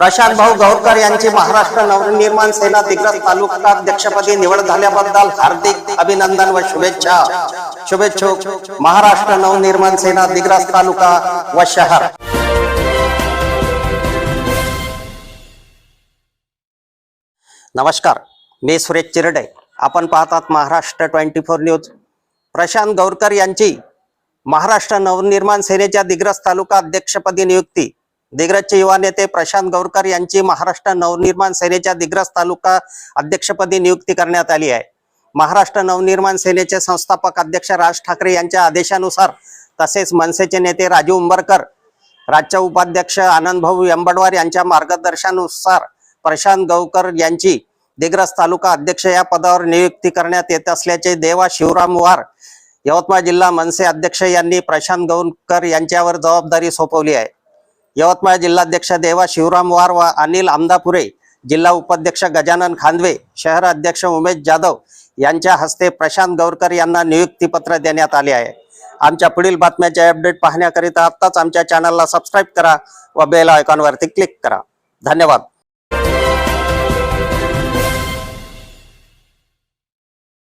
प्रशांत भाऊ गौरकर यांची महाराष्ट्र नवनिर्माण सेना दिग्रस तालुका अध्यक्षपदी निवड झाल्याबद्दल हार्दिक अभिनंदन व शुभेच्छा. शुभेच्छुक महाराष्ट्र नवनिर्माण सेना दिग्रस तालुका व शहर. नमस्कार मी सुरेश चिरडे. आपण पाहतात Maharashtra twenty four news. Prashant Gaurkar यांची महाराष्ट्र नवनिर्माण सेनेच्या दिग्रस तालुका अध्यक्षपदी नियुक्ती. दिग्रजचे युवा नेते प्रशांत गौरकर यांची महाराष्ट्र नवनिर्माण सेनेच्या दिग्रज तालुका अध्यक्षपदी नियुक्ती करण्यात आली आहे. महाराष्ट्र नवनिर्माण सेनेचे संस्थापक अध्यक्ष राज ठाकरे यांच्या आदेशानुसार तसेच मनसेचे नेते राजू उंबरकर राज्य उपाध्यक्ष आनंदभाऊ यंबडवार यांच्या मार्गदर्शनानुसार प्रशांत गौकर यांची दिग्रज तालुका अध्यक्ष या पदावर नियुक्ती करण्यात येत असल्याचे देवा शिवराम वार यवतमाळ जिल्हा मनसे अध्यक्ष यांनी प्रशांत गौरकर यांच्यावर जबाबदारी सोपवली आहे. यवतमाळ जिल्हाध्यक्ष देवा शिवराम वार व अनिल आमदापुरे जिल्हा उपाध्यक्ष गजानन खांदवे शहर अध्यक्ष उमेश जाधव यांच्या हस्ते प्रशांत गौरकर यांना नियुक्तीपत्र देण्यात आले आहे. आमच्या पुढील बातम्याचे अपडेट पाहण्याकरिता आत्ताच आमच्या चॅनलला सबस्क्राईब करा व बेल आयकॉनवरती क्लिक करा. धन्यवाद.